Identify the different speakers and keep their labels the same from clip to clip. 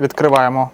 Speaker 1: відкриваємо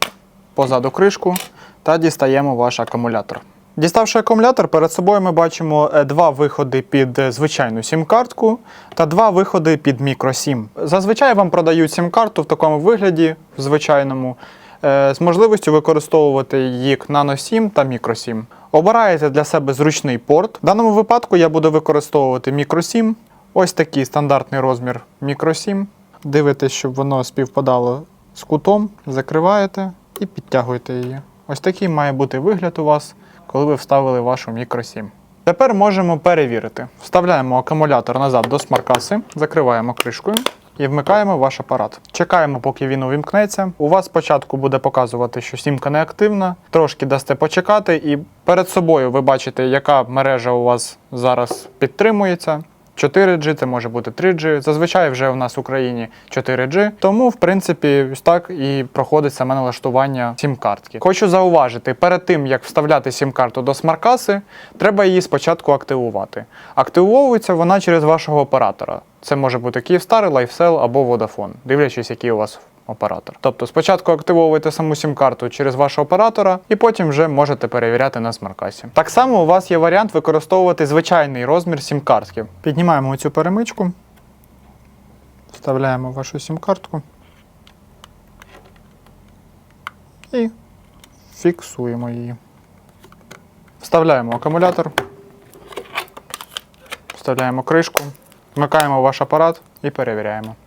Speaker 1: позаду кришку та дістаємо ваш акумулятор. Діставши акумулятор, перед собою ми бачимо е, два виходи під е, звичайну сім-картку та два виходи під мікросім. Зазвичай вам продають сім-карту в такому вигляді, в звичайному, е, з можливістю використовувати їх нано-сім та мікросім. Обираєте для себе зручний порт. В даному випадку я буду використовувати мікросім. Ось такий стандартний розмір мікросім. Дивитесь, щоб воно співпадало з кутом, закриваєте і підтягуєте її. Ось такий має бути вигляд у вас, коли ви вставили вашу мікросім. Тепер можемо перевірити. Вставляємо акумулятор назад до смаркаси, закриваємо кришкою і вмикаємо ваш апарат. Чекаємо, поки він увімкнеться. У вас спочатку буде показувати, що сімка не активна. Трошки дасте почекати, і перед собою ви бачите, яка мережа у вас зараз підтримується. 4G, це може бути 3G. Зазвичай вже у нас в Україні 4G. Тому, в принципі, ось так і проходить саме налаштування сім-картки. Хочу зауважити, перед тим як вставляти сім-карту до смаркаси, треба її спочатку активувати. Активовується вона через вашого оператора. Це може бути Київстар, Лайфсел або Vodafone, дивлячись, який у вас оператор. Тобто спочатку активовуєте саму сім-карту через вашого оператора, і потім вже можете перевіряти на смаркасі. Так само у вас є варіант використовувати звичайний розмір сім-картки. Піднімаємо цю перемичку, вставляємо вашу сім-картку і фіксуємо її. Вставляємо акумулятор, вставляємо кришку, вмикаємо ваш апарат і перевіряємо.